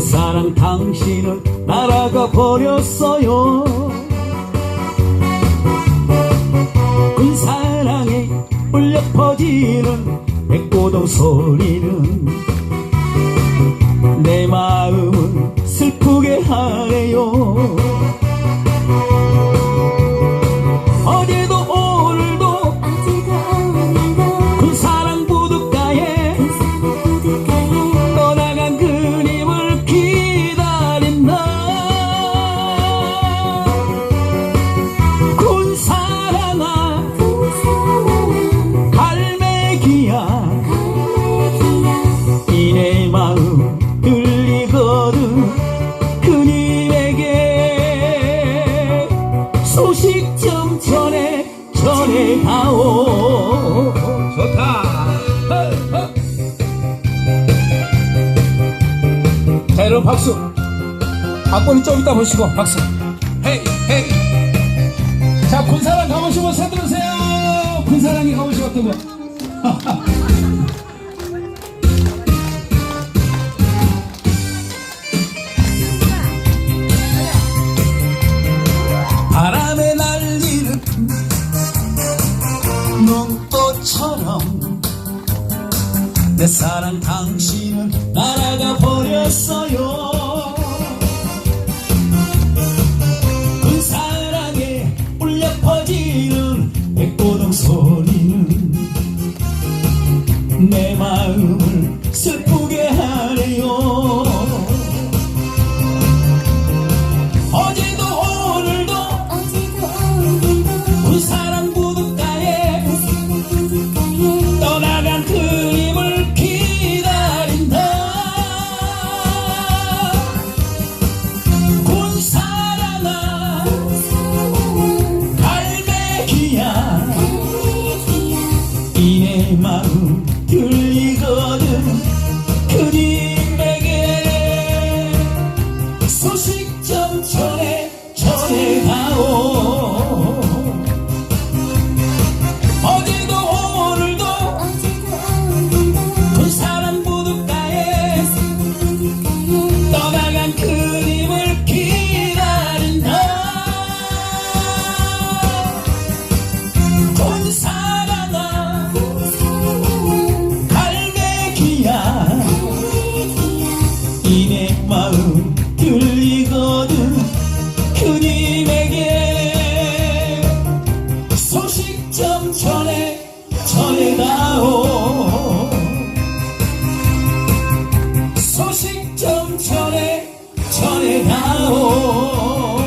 사랑 당신은 날아가 버렸어요. 그 사랑이 울려 퍼지는 백고동 소리는 여러분 박수. 앞번이 좀 이따 보시고 박수. 헤이 헤이. 자 군사랑 가보신 분 서두르세요. 군사랑이 가보시고 분 뭐. 바람에 날리는 눈꽃처럼 내 사랑 당신은 날아가 버렸어요. 내 마음을 슬프게 하네요. soledad. Oh, oh.